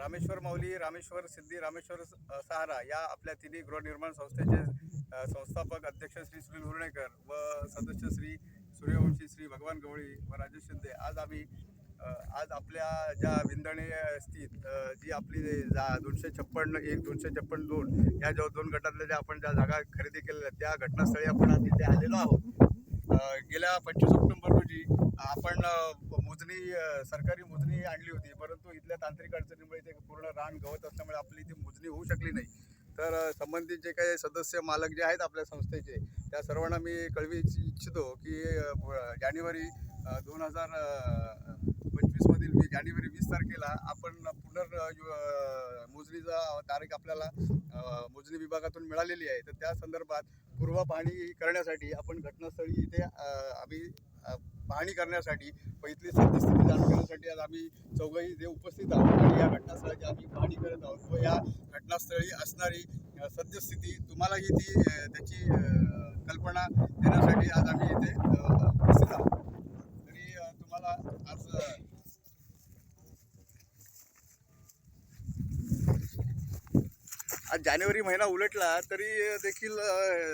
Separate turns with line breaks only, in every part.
रामेश्वर माऊली रामेश्वर सिद्धी रामेश्वर सहारा या आपल्या तिन्ही गृहनिर्माण संस्थेचे संस्थापक अध्यक्ष श्री सुनील हुर्णेकर व सदस्य श्री सूर्यवंशी श्री भगवान गवळी व राजेश शिंदे. आज आम्ही आज आपल्या ज्या विंदणे स्थित जी आपली जा दोनशे छप्पन्न एक दोनशे छप्पन दोन या ज्या दोन गटातल्या ज्या आपण ज्या जागा खरेदी केलेल्या त्या घटनास्थळी आपण आज इथे आलेलो आहोत. गेल्या पंचवीस ऑक्टोबर रोजी आपण मोजणी सरकारी मोजणी आणली होती परंतु इथल्या तांत्रिक अडचणीमुळे ते पूर्ण रान गवत असल्यामुळे आपली ती मोजणी होऊ शकली नाही. तर संबंधित जे काही सदस्य मालक जे आहेत आपल्या संस्थेचे त्या सर्वांना मी कळवी इच्छितो की जानेवारी दोन हजार पंचवीसमधील वी जानेवारी वीस तारखेला आपण पुनर यु- मोजणीचा तारीख आपल्याला मोजणी विभागातून मिळालेली आहे. तर त्या संदर्भात पूर्व पाहणी करण्यासाठी आपण घटनास्थळी इथे आम्ही पाहणी करण्यासाठी व इथली सद्यस्थिती जाणून घेण्यासाठी आज आम्ही चौघही जे उपस्थित आहोत आणि या घटनास्थळाची आम्ही पाहणी करत आहोत. व या घटनास्थळी असणारी सद्यस्थिती तुम्हालाही ती त्याची कल्पना देण्यासाठी आज आम्ही इथे अ, उपस्थित आहोत तरी अ, तुम्हाला आज अ, आज जानेवारी महिना उलटला तरी देखील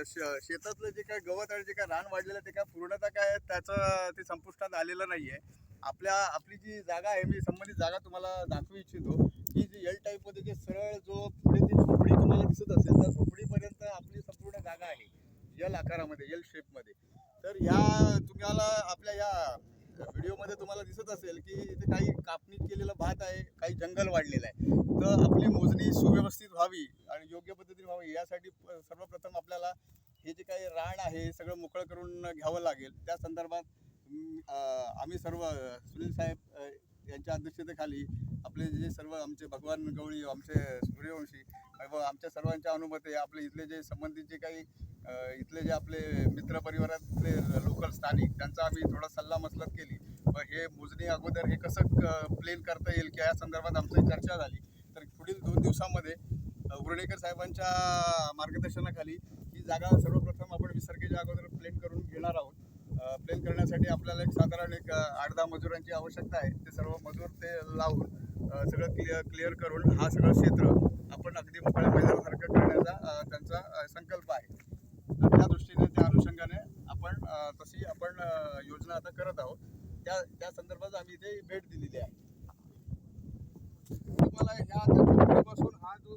शेतातलं जे काय गवत आणि जे काय रान वाढलेलं ते काय पूर्णतः काय त्याचं ते संपुष्टात आलेलं नाही आहे आपल्या आपली जी जागा आहे मी संबंधित जागा तुम्हाला दाखवू इच्छितो. की जी एल टाईपमध्ये जे सरळ जो पुढे ती झोपडी तुम्हाला दिसत असेल त्या झोपडीपर्यंत आपली संपूर्ण जागा आहे एल आकारामध्ये एल शेपमध्ये तर या तुम्हाला आपल्या या व्हिडिओमध्ये तुम्हाला दिसत असेल की इथे काही काप केलेला भात आहे काही जंगल वाढलेलं आहे. तर आपली मोजणी सुव्यवस्थित व्हावी आणि योग्य पद्धतीने व्हावी यासाठी सर्वप्रथम आपल्याला हे जे काही रान आहे हे सगळं मोकळं करून घ्यावं लागेल. त्या संदर्भात आम्ही सर्व सुनील साहेब यांच्या अध्यक्षतेखाली आपले जे सर्व आमचे भगवान गवळी आमचे सूर्यवंशी व आमच्या सर्वांच्या अनुमते आपले इथले जे संबंधित जे काही इथले जे आपले मित्र परिवारातले लोकल स्थानिक त्यांचा आम्ही थोडा सल्ला मसलत केली. हे मोजणी अगोदर हे कसं प्लेन करता येईल की या संदर्भात आमची चर्चा झाली. तर पुढील दोन दिवसामध्ये अ, उर्णेकर साहेबांच्या मार्गदर्शनाखाली ही जागा सर्वप्रथम आपण विसर्गेच्या अगोदर प्लेन करून घेणार आहोत. प्लेन करण्यासाठी आपल्याला एक साधारण एक आठ दहा मजुरांची आवश्यकता आहे. ते सर्व मजूर ते लावून सगळं क्लिअर क्लिअर करून हा सगळं क्षेत्र आपण अगदी मोकळ्या मैदानासारखं करण्याचा त्यांचा संकल्प आहे. तर त्या दृष्टीने त्या अनुषंगाने आपण तशी आपण योजना आता करत आहोत. त्या त्या संदर्भात आम्ही इथे भेट दिलेली आहे. तुम्हाला ह्या आता झोपडीपासून हा जो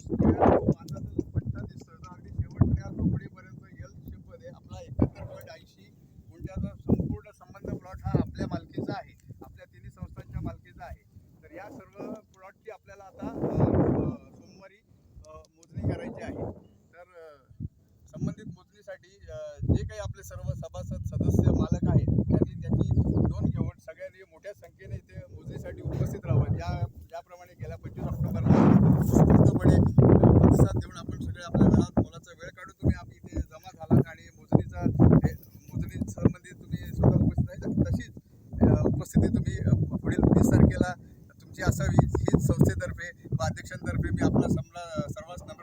माझा जो पट्टा दिसतो तो अगदी शेवटच्या झोपडीपर्यंत एल शेपमध्ये आपला एकाहत्तर पॉईंट ऐंशी गुंठ्याचा संपूर्ण संबंध प्लॉट हा आपल्या मालकीचा आहे. आपल्या तिन्ही संस्थांच्या मालकीचा आहे. तर या सर्व प्लॉटची आपल्याला आता सोमवारी मोजणी करायची आहे. तर संबंधित मोजणीसाठी जे काही आपले सर्व असावी हीच संस्थेतर्फे व अध्यक्षांतर्फे मी आपला समजा सर्वांना